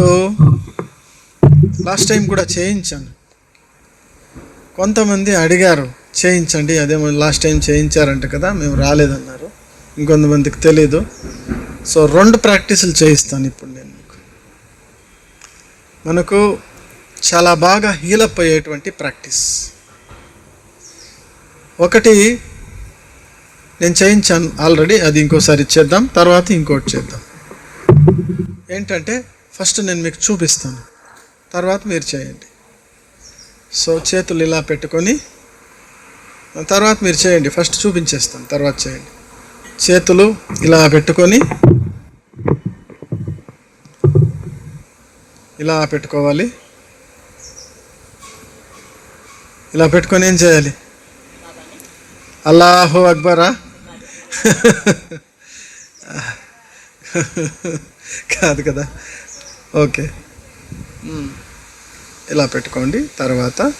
ఇప్పుడు last time కూడా చేయించాను కొంతమంది అడిగారు చేయించండి అదేమో లాస్ట్ టైం చేయించారంట కదా మేము రాలేదన్నారు. ఇంకొంతమందికి తెలీదు. సో రెండు ప్రాక్టీసులు చేయిస్తాను ఇప్పుడు నేను మీకు. మనకు చాలా బాగా హీలప్ అయ్యేటువంటి ప్రాక్టీస్ ఒకటి నేను చేయించాను ఆల్రెడీ అది ఇంకోసారి చేద్దాం తర్వాత ఇంకోటి చేద్దాం. ఏంటంటే ఫస్ట్ నేను మీకు చూపిస్తాను. తర్వాత మీరు చేయండి. సో చేతులు ఇలా పెట్టుకొని తర్వాత మీరు చేయండి. ఫస్ట్ చూపించేస్తాను తర్వాత చేయండి. చేతులు ఇలా పెట్టుకొని ఇలా పెట్టుకోవాలి. ఇలా పెట్టుకొని ఏం చేయాలి? అల్లాహు అక్బరా. కాదు కదా. ఓకే. ఇలా పెట్టుకోండి. తర్వాత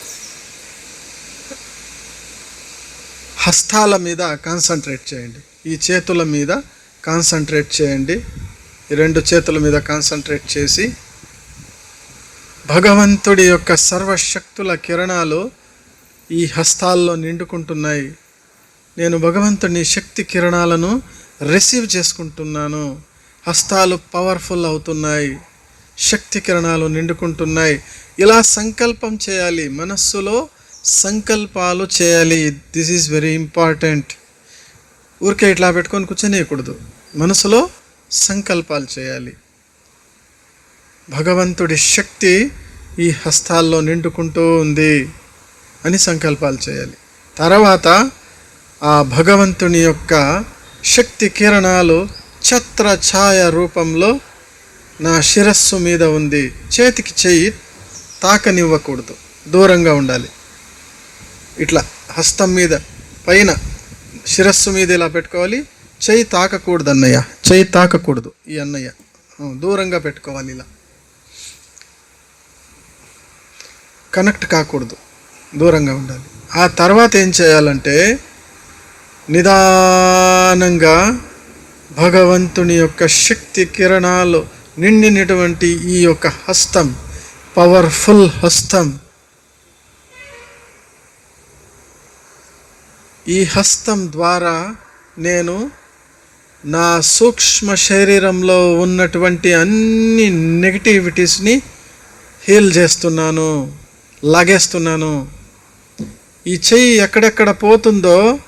హస్తాల మీద కాన్సన్ట్రేట్ చేయండి. ఈ చేతుల మీద కాన్సన్ట్రేట్ చేయండి. ఈ రెండు చేతుల మీద కాన్సన్ట్రేట్ చేసి భగవంతుడి యొక్క సర్వశక్తుల కిరణాలు ఈ హస్తాల్లో నిండుకుంటున్నాయి. నేను భగవంతుని శక్తి కిరణాలను రిసీవ్ చేసుకుంటున్నాను. హస్తాలు పవర్ఫుల్ అవుతున్నాయి. శక్తి కిరణాలు నిండుకుంటున్నాయి. ఇలా సంకల్పం చేయాలి. మనస్సులో సంకల్పాలు చేయాలి. దిస్ ఈజ్ వెరీ ఇంపార్టెంట్ ఊరికే ఇట్లా పెట్టుకొని కూర్చొనేయకూడదు. మనసులో సంకల్పాలు చేయాలి. భగవంతుడి శక్తి ఈ హస్తాల్లో నిండుకుంటూ ఉంది అని సంకల్పాలు చేయాలి. తర్వాత ఆ భగవంతుని యొక్క శక్తి కిరణాలు ఛత్ర ఛాయ రూపంలో నా శిరస్సు మీద ఉంది. చేతికి చెయ్యి తాకనివ్వకూడదు. దూరంగా ఉండాలి. ఇట్లా హస్తం మీద పైన శిరస్సు మీద ఇలా పెట్టుకోవాలి. చెయ్యి తాకకూడదు అన్నయ్య చెయ్యి తాకకూడదు ఈ అన్నయ్య. దూరంగా పెట్టుకోవాలి ఇలా. కనెక్ట్ కాకూడదు. దూరంగా ఉండాలి. ఆ తర్వాత ఏం చేయాలంటే నిదానంగా భగవంతుని యొక్క శక్తి కిరణాలు నిండినటువంటి ఈ యొక్క హస్తం పవర్ఫుల్ హస్తం. ఈ హస్తం ద్వారా నేను నా సూక్ష్మ శరీరంలో ఉన్నటువంటి అన్ని నెగటివిటీస్ని హీల్ చేస్తున్నాను లాగేస్తున్నాను. ఈ చెయ్యి ఎక్కడెక్కడ పోతుందో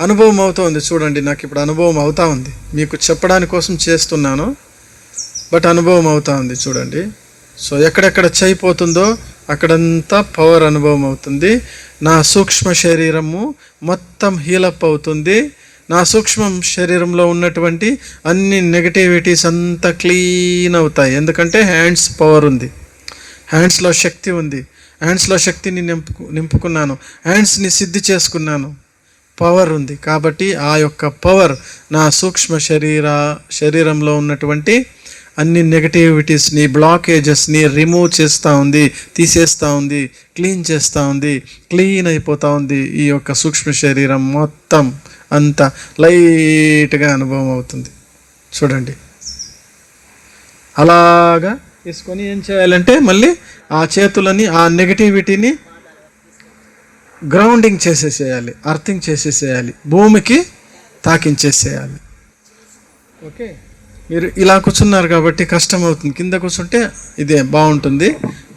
అనుభవం అవుతోంది. చూడండి నాకు ఇప్పుడు అనుభవం అవుతా ఉంది. మీకు చెప్పడానికి కోసం చేస్తున్నాను. బట్ అనుభవం అవుతా ఉంది చూడండి. సో ఎక్కడెక్కడ చేయిపోతుందో అక్కడంతా పవర్ అనుభవం అవుతుంది. నా సూక్ష్మ శరీరము మొత్తం హీలప్ అవుతుంది. నా సూక్ష్మ శరీరంలో ఉన్నటువంటి అన్ని నెగటివిటీస్ అంతా క్లీన్ అవుతాయి. ఎందుకంటే హ్యాండ్స్ పవర్ ఉంది. హ్యాండ్స్లో శక్తి ఉంది. హ్యాండ్స్లో శక్తిని నింపు నింపుకున్నాను. హ్యాండ్స్ని సిద్ధి చేసుకున్నాను. పవర్ ఉంది. కాబట్టి ఆ యొక్క పవర్ నా సూక్ష్మ శరీర శరీరంలో ఉన్నటువంటి అన్ని నెగటివిటీస్ని బ్లాకేజెస్ని రిమూవ్ చేస్తూ ఉంది తీసేస్తూ ఉంది క్లీన్ చేస్తూ ఉంది క్లీన్ అయిపోతూ ఉంది ఈ యొక్క సూక్ష్మ శరీరం మొత్తం అంత లైట్గా అనుభవం అవుతుంది. చూడండి. అలాగా తీసుకొని ఏం చేయాలంటే మళ్ళీ ఆ చేతులని ఆ నెగటివిటీని గ్రౌండింగ్ చేసేసేయాలి అర్థింగ్ చేసేసేయాలి భూమికి తాకించేసేయాలి. ఓకే? మీరు ఇలా కూర్చున్నారు కాబట్టి కష్టం అవుతుంది కింద కూర్చుంటే ఇదే బాగుంటుంది.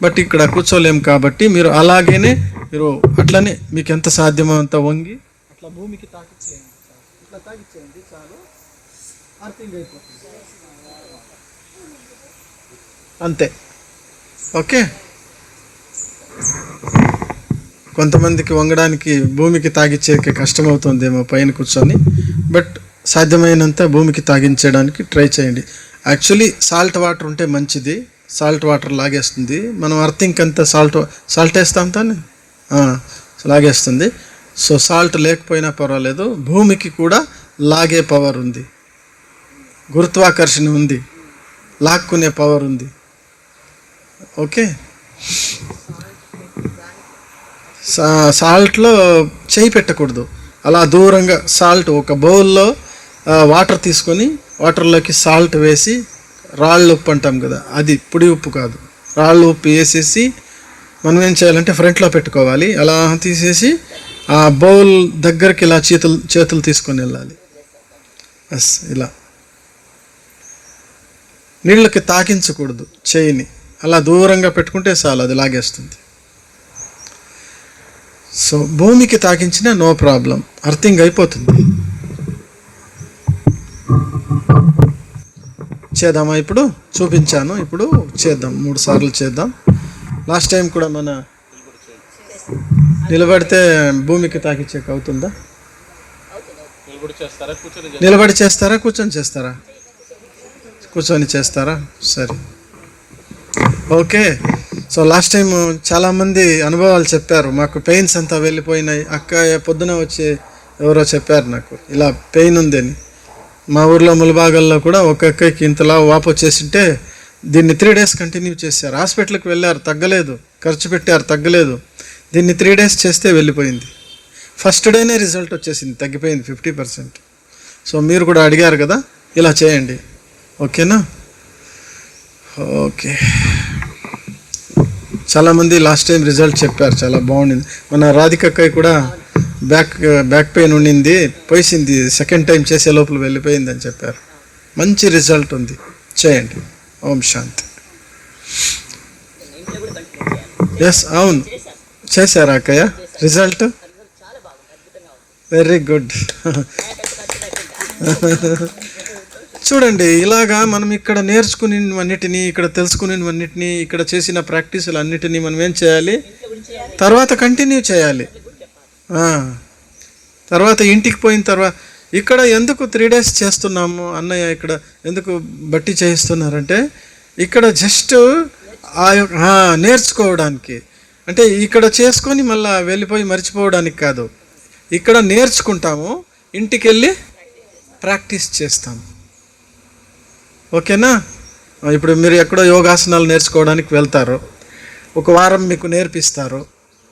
బట్ ఇక్కడ కూర్చోలేము కాబట్టి మీరు అలాగేనే మీరు అట్లనే మీకు ఎంత సాధ్యమో అంత వంగి అట్లా భూమికి తాకిచ్చేయండి ఇట్లా తాకిచ్చేయండి చాలు. అర్థింగ్ అయిపోతుంది. అంతే. ఓకే? కొంతమందికి వంగడానికి భూమికి తాగిచ్చేకి కష్టమవుతుందేమో పైన కూర్చొని. బట్ సాధ్యమైనంత భూమికి తాగించడానికి ట్రై చేయండి. యాక్చువల్లీ సాల్ట్ వాటర్ ఉంటే మంచిది. సాల్ట్ వాటర్ లాగేస్తుంది. మనం అర్థింక్ అంతా సాల్ట్ సాల్ట్ వేస్తాం తాను లాగేస్తుంది. సో సాల్ట్ లేకపోయినా పర్వాలేదు. భూమికి కూడా లాగే పవర్ ఉంది. గురుత్వాకర్షణ ఉంది. లాక్కునే పవర్ ఉంది. ఓకే సా సాల్ట్లో చేయి పెట్టకూడదు. అలా దూరంగా సాల్ట్ ఒక బౌల్లో వాటర్ తీసుకొని వాటర్లోకి సాల్ట్ వేసి రాళ్ళు ఉప్పు అంటాం కదా అది పొడి ఉప్పు కాదు. రాళ్ళు ఉప్పు వేసేసి మనం ఏం చేయాలంటే ఫ్రంట్లో పెట్టుకోవాలి. అలా తీసేసి ఆ బౌల్ దగ్గరికి ఇలా చేతులు చేతులు తీసుకొని వెళ్ళాలి. బస్ ఇలా. నీళ్ళకి తాకించకూడదు చేయిని. అలా దూరంగా పెట్టుకుంటే చాలు అది లాగేస్తుంది. సో భూమికి తాకించిన నో ప్రాబ్లం. అర్థింగ్ అయిపోతుంది. చేద్దామా ఇప్పుడు? చూపించాను. ఇప్పుడు చేద్దాం. మూడు సార్లు చేద్దాం. లాస్ట్ టైం కూడా మన నిలబడితే భూమికి తాకిచ్చేకి అవుతుందా నిలబడి చేస్తారా కూర్చొని చేస్తారా? నిలబడి చేస్తారా? కూర్చొని చేస్తారా? కూర్చొని చేస్తారా? సరే. ఓకే. సో లాస్ట్ టైం చాలామంది అనుభవాలు చెప్పారు. మాకు పెయిన్స్ అంతా వెళ్ళిపోయినాయి. అక్క పొద్దున వచ్చి ఎవరో చెప్పారు నాకు. ఇలా పెయిన్ ఉందని. మా ఊర్లో ములబాగల్లో కూడా ఒక ఇంతలా వాపు వచ్చేసింటే దీన్ని త్రీ డేస్ కంటిన్యూ చేశారు. హాస్పిటల్కి వెళ్ళారు తగ్గలేదు. ఖర్చు పెట్టారు తగ్గలేదు. దీన్ని త్రీ డేస్ చేస్తే వెళ్ళిపోయింది. ఫస్ట్ డేనే రిజల్ట్ వచ్చేసింది తగ్గిపోయింది ఫిఫ్టీ పర్సెంట్ సో మీరు కూడా అడిగారు కదా ఇలా చేయండి. ఓకేనా? ఓకే. చాలామంది లాస్ట్ టైం రిజల్ట్ చెప్పారు చాలా బాగుండింది. మన రాధికక్కయ్య కూడా బ్యాక్ బ్యాక్ పెయిన్ ఉండింది పోయింది సెకండ్ టైం చేసే లోపల వెళ్ళిపోయింది అని చెప్పారు. మంచి రిజల్ట్ ఉంది. చేయండి. ఓం శాంతి. ఎస్ అవును. చేశారా అక్కయ్య? రిజల్ట్ వెరీ గుడ్ చూడండి ఇలాగా మనం ఇక్కడ నేర్చుకునేవన్నిటిని ఇక్కడ తెలుసుకునేవన్నిటిని ఇక్కడ చేసిన ప్రాక్టీసులు అన్నిటినీ మనం ఏం చేయాలి? తర్వాత కంటిన్యూ చేయాలి. తర్వాత ఇంటికి పోయిన తర్వాత ఇక్కడ ఎందుకు త్రీ డేస్ చేస్తున్నాము అన్నయ్య ఇక్కడ ఎందుకు బట్టి చేయిస్తున్నారంటే ఇక్కడ జస్ట్ ఆ యొక్క- నేర్చుకోవడానికి. అంటే ఇక్కడ చేసుకొని మళ్ళీ వెళ్ళిపోయి మర్చిపోవడానికి కాదు. ఇక్కడ నేర్చుకుంటాము ఇంటికి వెళ్ళి ప్రాక్టీస్ చేస్తాము ఓకేనా? ఇప్పుడు మీరు ఎక్కడో యోగాసనాలు నేర్చుకోవడానికి వెళ్తారు. ఒక వారం మీకు నేర్పిస్తారు.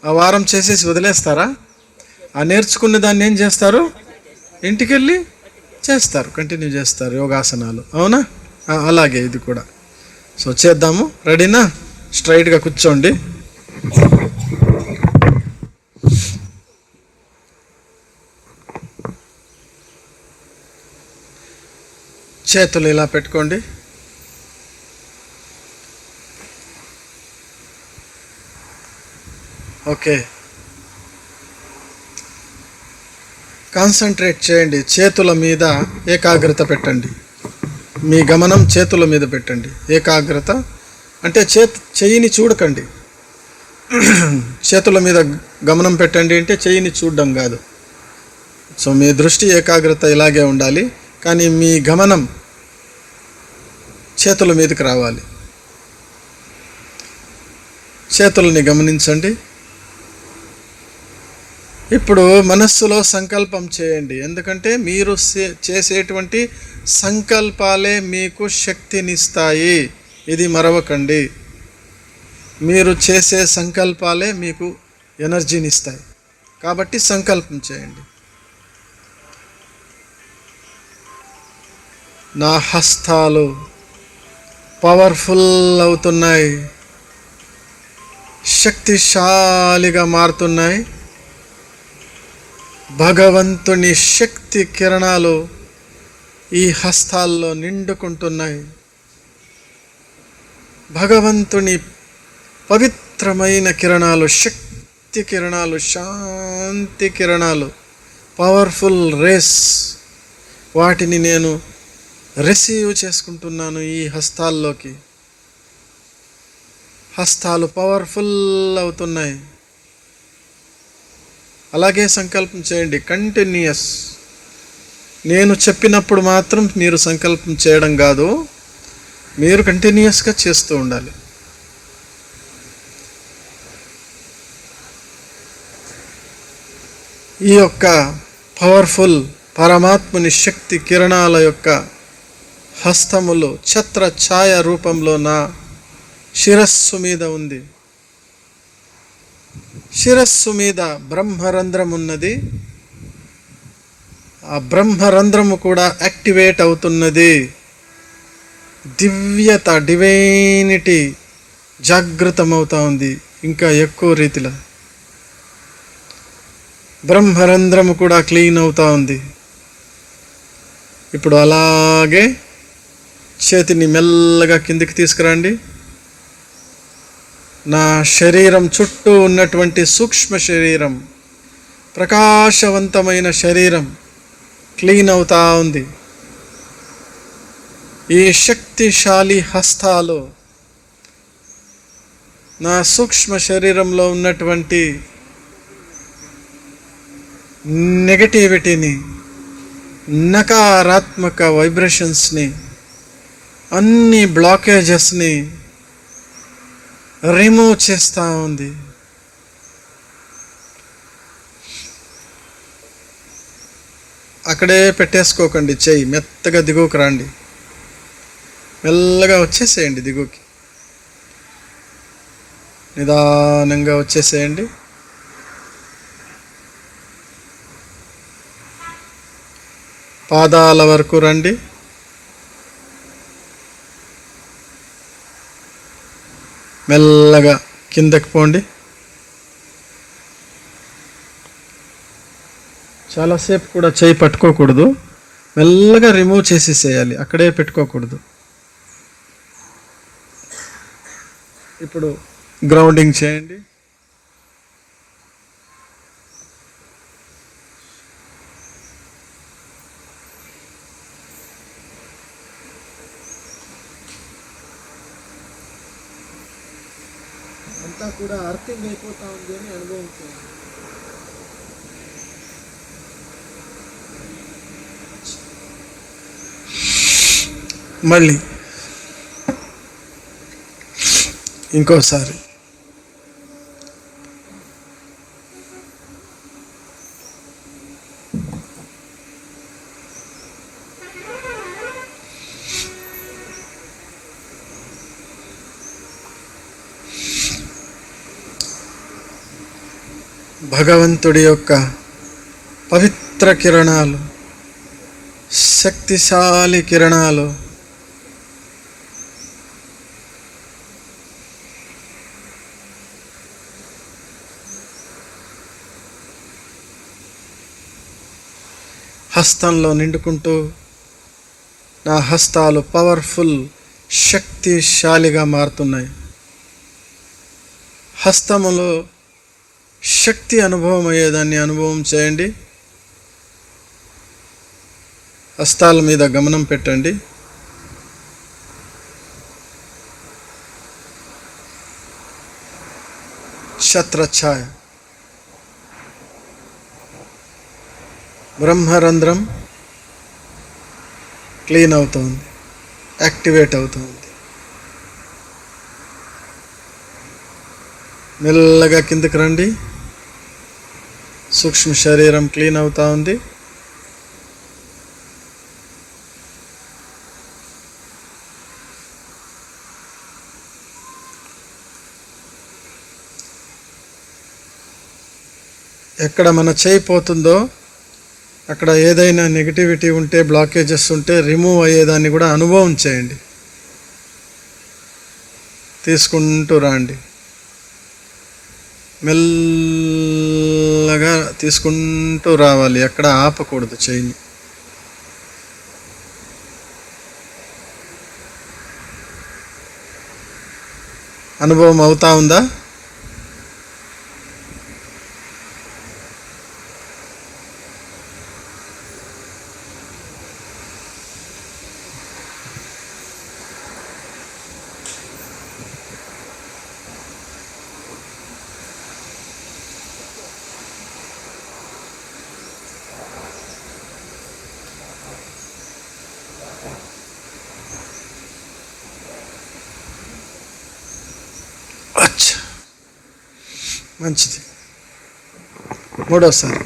ఆ వారం చేసేసి వదిలేస్తారా? ఆ నేర్చుకున్న దాన్ని ఏం చేస్తారు? ఇంటికి వెళ్ళి చేస్తారు కంటిన్యూ చేస్తారు యోగాసనాలు. అవునా? అలాగే ఇది కూడా. సో చేద్దాము. రెడీనా? స్ట్రైట్గా కూర్చోండి. చేతులు ఇలా పెట్టుకోండి. ఓకే. కాన్సన్ట్రేట్ చేయండి చేతుల మీద ఏకాగ్రత పెట్టండి. మీ గమనం చేతుల మీద పెట్టండి. ఏకాగ్రత అంటే చేత్ చెయ్యిని చూడకండి. చేతుల మీద గమనం పెట్టండి అంటే చెయ్యిని చూడడం కాదు. సో మీ దృష్టి ఏకాగ్రత ఇలాగే ఉండాలి కానీ మీ గమనం చేతుల మీదకి రావాలి. చేతులని గమనించండి. ఇప్పుడు మనస్సులో సంకల్పం చేయండి. ఎందుకంటే మీరు సే- చేసేటువంటి సంకల్పాలే మీకు శక్తినిస్తాయి. ఇది మరవకండి. మీరు చేసే సంకల్పాలే మీకు ఎనర్జీని ఇస్తాయి కాబట్టి సంకల్పం చేయండి. నా హస్తాలు పవర్ఫుల్ అవుతున్నాయి. శక్తిశాలిగా మారుతున్నాయి. భగవంతుని శక్తి కిరణాలు ఈ హస్తాల్లో నిండుకుంటున్నాయి. భగవంతుని పవిత్రమైన కిరణాలు శక్తి కిరణాలు శాంతి కిరణాలు పవర్ఫుల్ రేస్ వాటిని నేను రిసీవ్ చేసుకుంటున్నాను ఈ హస్తాల్లోకి. హస్తాలు పవర్ఫుల్ అవుతున్నాయి. అలాగే సంకల్పం చేయండి. కంటిన్యూయస్ నేను చెప్పినప్పుడు మాత్రం మీరు సంకల్పం చేయడం కాదు. మీరు కంటిన్యూస్గా చేస్తూ ఉండాలి. ఈ యొక్క పవర్ఫుల్ పరమాత్ముని శక్తి కిరణాల యొక్క హస్తములు ఛత్ర ఛాయ రూపంలో నా శిరస్సు మీద ఉంది. శిరస్సు మీద బ్రహ్మరంధ్రమున్నది. ఆ బ్రహ్మరంధ్రము కూడా యాక్టివేట్ అవుతున్నది. దివ్యత డివైనిటీ జాగృతమవుతా ఉంది ఇంకా ఎక్కువ రీతిలో. బ్రహ్మరంధ్రము కూడా క్లీన్ అవుతా ఉంది. ఇప్పుడు అలాగే చేతిని మెల్లగా కిందికి తీసుకురండి. నా శరీరం చుట్టూ ఉన్నటువంటి సూక్ష్మ శరీరం ప్రకాశవంతమైన శరీరం క్లీన్ అవుతా ఉంది. ఈ శక్తిశాలి హస్తాలు నా సూక్ష్మ శరీరంలో ఉన్నటువంటి నెగటివిటీని నకారాత్మక వైబ్రేషన్స్ని అన్ని బ్లాకేజెస్ని రిమూవ్ చేస్తూ ఉంది. అక్కడే పెట్టేసుకోకండి చెయ్యి మెత్తగా దిగువకు రండి. మెల్లగా వచ్చేసేయండి దిగువకి. నిదానంగా వచ్చేసేయండి. పాదాల వరకు రండి. మెల్లగా కిందకి పోండి. చాలాసేపు కూడా చేయి పట్టుకోకూడదు. మెల్లగా రిమూవ్ చేసేసేయాలి. అక్కడే పెట్టుకోకూడదు. ఇప్పుడు గ్రౌండింగ్ చేయండి. అంతా కూడా అర్థింగ్ అయిపోతా ఉంది అని అనుభవం మళ్ళీ ఇంకోసారి. భగవంతుడి యొక్క పవిత్ర కిరణాలు శక్తిశాలి కిరణాలు హస్తంలో నిండుకుంటూ నా హస్తాలు పవర్ఫుల్ శక్తిశాలిగా మారుతున్నాయి. హస్తములో శక్తి అనుభవం అయ్యేదాన్ని అనుభవం చేయండి. హస్తాల మీద గమనం పెట్టండి. ఛత్రఛాయ బ్రహ్మరంధ్రం క్లీన్ అవుతుంది. యాక్టివేట్ అవుతుంది. మెల్లగా కిందకి రండి. సూక్ష్మ శరీరం క్లీన్ అవుతూ ఉంది. ఎక్కడ మన చేయి పోతుందో అక్కడ ఏదైనా నెగిటివిటీ ఉంటే బ్లాకేజెస్ ఉంటే రిమూవ్ అయ్యేదాన్ని కూడా అనుభవం చేయండి. తీసుకుంటూ రండి. మెల్లగా తీసుకుంటూ రావాలి. ఎక్కడ ఆపకూడదు చేయిని అనుభవం అవుతా ఉందా అచ్చా మంచిది. మూడోసారి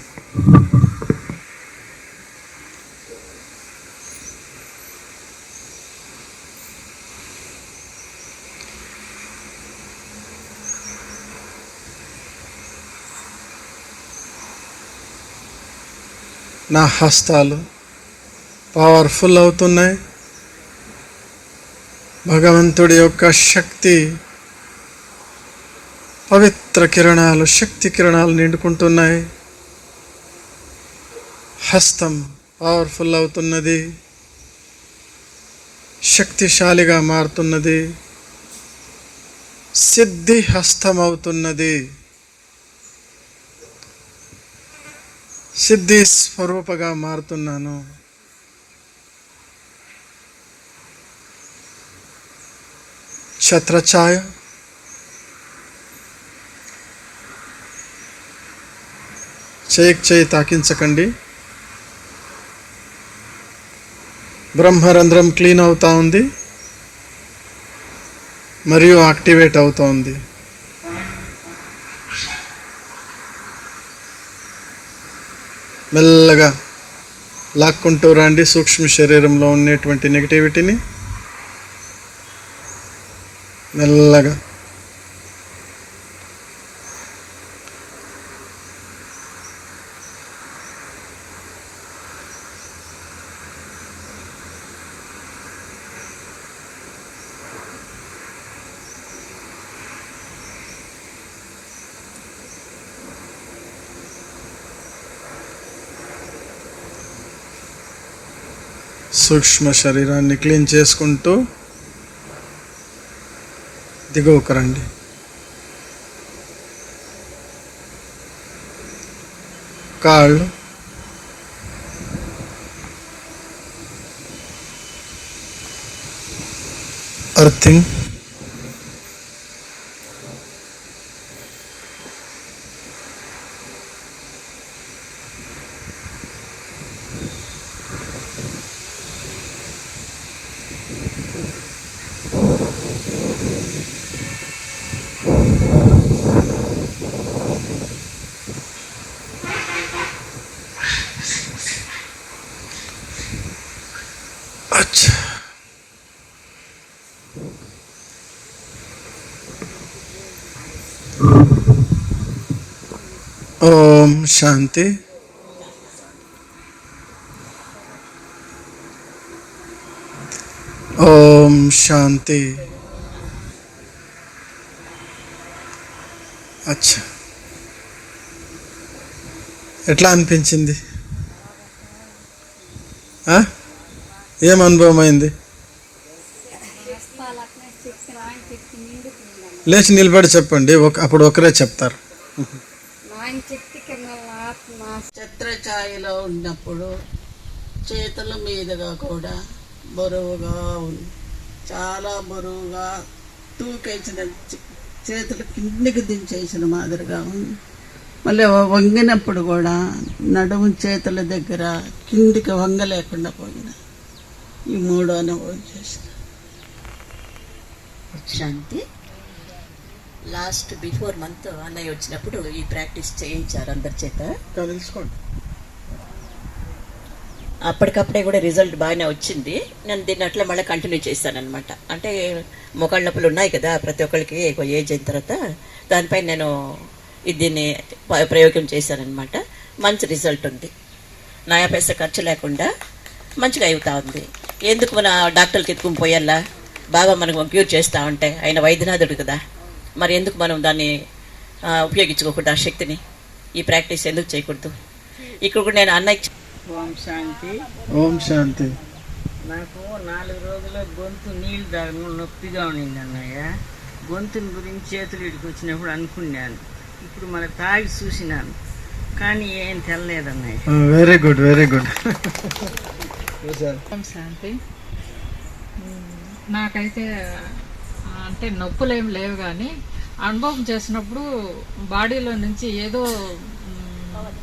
నా హస్తాలు పవర్ఫుల్ అవుతున్నాయి. భగవంతుడి యొక్క శక్తి పవిత్ర కిరణాలు శక్తి కిరణాలు నిండుకుంటున్నాయి. హస్తం పవర్ఫుల్ అవుతున్నది. శక్తిశాలిగా మారుతున్నది. సిద్ధి హస్తం అవుతున్నది. సిద్ధి స్వరూపగా మారుతున్నాను. ఛత్రఛాయ చేయికి చేయి తాకించకండి. బ్రహ్మరంధ్రం క్లీన్ అవుతూ ఉంది. మరియు యాక్టివేట్ అవుతూ ఉంది. మెల్లగా లాక్కుంటూ రండి. సూక్ష్మ శరీరంలో ఉండేటువంటి నెగిటివిటీని మెల్లగా సూక్ష్మ శరీరాన్ని క్లీన్ చేసుకుంటూ దిగువకు రండి కాళ్ళు అర్థింగ్ అచ్చా ఓం శాంతి. ఓం శాంతి. అచ్చా. ఎట్లా అనిపించింది? ఏం అనుభవం అయింది? లేచి నిలబడి చెప్పండి ఒక అప్పుడు ఒకరే చెప్తారు నాయన శక్తి కింద ఆత్మ ఛత్రఛాయలో ఉన్నప్పుడు చేతుల మీదుగా కూడా బరువుగా ఉంది చాలా బరువుగా తూకేసిన చే- చేతులు కిందికి దించేసిన మాదిరిగా ఉంది మళ్ళీ వంగినప్పుడు కూడా నడుము చేతుల దగ్గర కిందికి వంగలేకుండా పోయిన. ఈ మూడో అనుభవం చేసిన. శాంతి. లాస్ట్ బిఫోర్ మంత్ అన్నయ్య వచ్చినప్పుడు ఈ ప్రాక్టీస్ చేయించారు అందరి చేత. తెలుసుకోండి. అప్పటికప్పుడే కూడా రిజల్ట్ బాగానే వచ్చింది. నేను దీన్ని అట్లా మళ్ళీ కంటిన్యూ చేశాను అనమాట అంటే మొక్కళ్ళ నొప్పులు ఉన్నాయి కదా ప్రతి ఒక్కరికి ఒక ఏజ్ అయిన తర్వాత. దానిపై నేను దీన్ని ప్రయోగం ప్రయోగం చేశానమాట మంచి రిజల్ట్ ఉంది. నయా పైసా ఖర్చు లేకుండా మంచిగా అవుతా ఉంది. ఎందుకు మన డాక్టర్కి ఎత్తుకుని పోయాలా? బాగా మనకు క్యూర్ చేస్తూ ఉంటే ఆయన వైద్యనాథుడు కదా. మరి ఎందుకు మనం దాన్ని ఉపయోగించుకోకూడదు ఆ శక్తిని? ఈ ప్రాక్టీస్ ఎందుకు చేయకూడదు? ఇక్కడ కూడా నేను అన్నయ్య ఓం శాంతి. ఓం శాంతి. నాకు నాలుగు రోజుల గొంతు నీళ్ళు తాగడం నొప్పిగా ఉండింది అన్నయ్య. గొంతుని గురించి చేతులు ఇడికి వచ్చినప్పుడు అనుకున్నాను. ఇప్పుడు మన తాగి చూసినాను. కానీ ఏం తెల్లలేదన్నయ్య వెరీ గుడ్ వెరీ గుడ్ ఓం శాంతి. నాకైతే అంటే నొప్పులు ఏం లేవు కానీ అనుభవం చేసినప్పుడు బాడీలో నుంచి ఏదో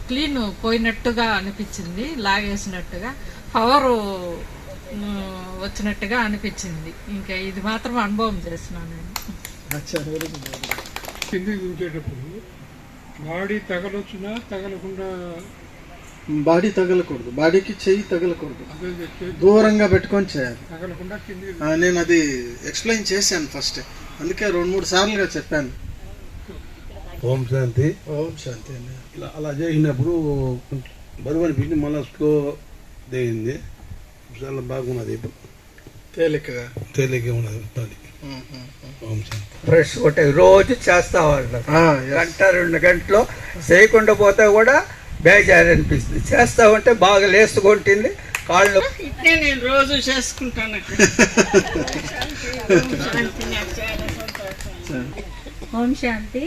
క్లీన్ పోయినట్టుగా అనిపించింది లాగేసినట్టుగా. పవర్ వచ్చినట్టుగా అనిపించింది. ఇంకా ఇది మాత్రం అనుభవం చేసినాను నేను. కిందికి దించేటప్పుడు బాడీ తగలొచ్చినా తగలకుండా బాడీ తగలకూడదు. బాడీకి చెయ్యి తగలకూడదు. దూరంగా పెట్టుకొని చేయాలి. తగలకుండా నేను అది ఎక్స్ప్లెయిన్ చేశాను ఫస్ట్. అందుకే రెండు మూడు సార్లుగా చెప్పాను. ఓం శాంతి. ఓం శాంతి అండి. ఇలా అలా చేసినప్పుడు బరువు అనిపించి మళ్ళీ స్లో దిగింది చాలా బాగున్నది. ఇప్పుడు తేలికగా తేలిక ఉన్నది ఓం శాంతి. బ్రష్ కొట్టే రోజు చేస్తా వాళ్ళు. గంట రెండు గంటలు చేయకుండా పోతే కూడా బేజారు అనిపిస్తుంది చేస్తా ఉంటే బాగా లేసుకుంటుంది కాళ్ళు ఇట్లే నేను రోజు చేసుకుంటాను. ఓం శాంతి.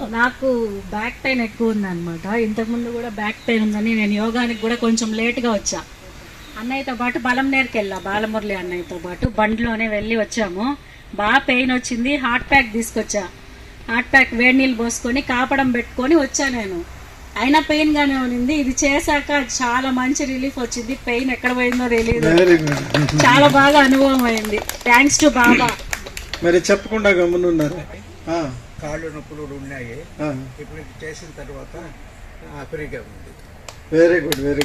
నాకు బ్యాక్ పెయిన్ ఎక్కువ ఉందన్నమాట. ఇంతకుముందు కూడా బ్యాక్ పెయిన్ ఉందని నేను యోగానికి కూడా కొంచెం లేట్గా వచ్చా. అన్నయ్యతో పాటు బలం నేర్కి వెళ్ళా బాలమురళి అన్నయ్యతో పాటు. బండిలోనే వెళ్ళి వచ్చాము. బాగా పెయిన్ వచ్చింది. హాట్ ప్యాక్ తీసుకొచ్చా. హాట్ ప్యాక్ వేడి నీళ్ళు పోసుకొని కాపడం పెట్టుకొని వచ్చా నేను. అయినా పెయిన్ గానే ఉన్నింది. ఇది చేశాక చాలా మంచి రిలీఫ్ వచ్చింది. పెయిన్ ఎక్కడ పోయిందో తెలియదు చాలా బాగా అనుభవం అయింది. థ్యాంక్స్ టు బాబా. మరి చెప్పకుండా గమ్మునున్నారు. ఆ, కాళ్ళు నొప్పులు ఉన్నాయి. ఇప్పుడు చేసిన తర్వాత ఫ్రీగా ఉంది. Very good very